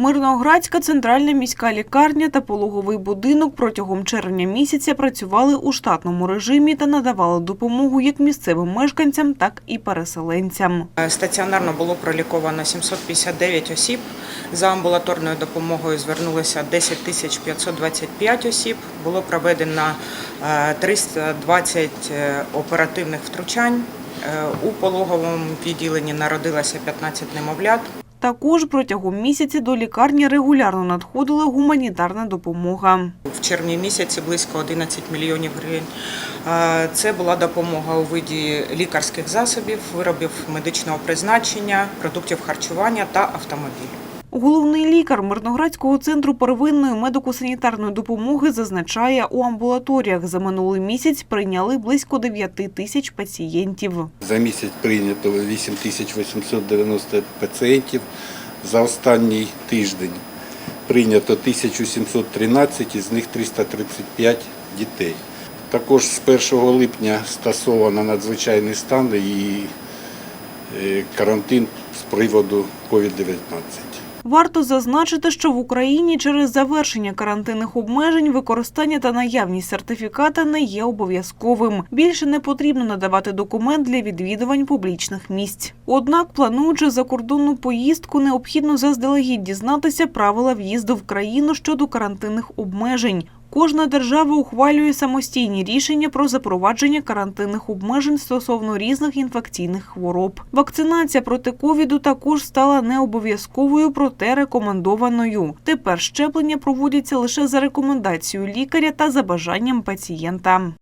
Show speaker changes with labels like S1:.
S1: Мирноградська центральна міська лікарня та пологовий будинок протягом червня місяця працювали у штатному режимі та надавали допомогу як місцевим мешканцям, так і переселенцям.
S2: Е, Стаціонарно булбуло проліковано 759 осіб. За амбулаторною допомогою звернулося 10 тисяч 525 осіб. Було проведено е, 320 е, оперативних втручань. Е, У пологовому відділенні народилося 15 немовлят.
S1: Також протягом місяця до лікарні регулярно надходила гуманітарна допомога.
S2: В червні місяці близько 11 мільйонів гривень. Це була допомога у виді лікарських засобів, виробів медичного призначення, продуктів харчування та автомобілів.
S1: Головний лікар Мирноградського центру первинної медико-санітарної допомоги зазначає, у амбулаторіях за минулий місяць прийняли близько 9 тисяч пацієнтів.
S3: За місяць прийнято 8890 пацієнтів. За останній тиждень прийнято 1713, із них 335 дітей. Також з 1 липня стосовано надзвичайний стан і е, карантин з приводу COVID-19.
S1: Варто зазначити, що в Україні через завершення карантинних обмежень використання та наявність сертифіката не є обов'язковим. Більше не потрібно надавати документ для відвідувань публічних місць. Однак, плануючи закордонну поїздку, необхідно заздалегідь дізнатися правила в'їзду в країну щодо карантинних обмежень. Кожна держава ухвалює самостійні рішення про запровадження карантинних обмежень стосовно різних інфекційних хвороб. Вакцинація проти ковіду також стала не обов'язковою, проте рекомендованою. Тепер щеплення проводяться лише за рекомендацією лікаря та за бажанням пацієнта.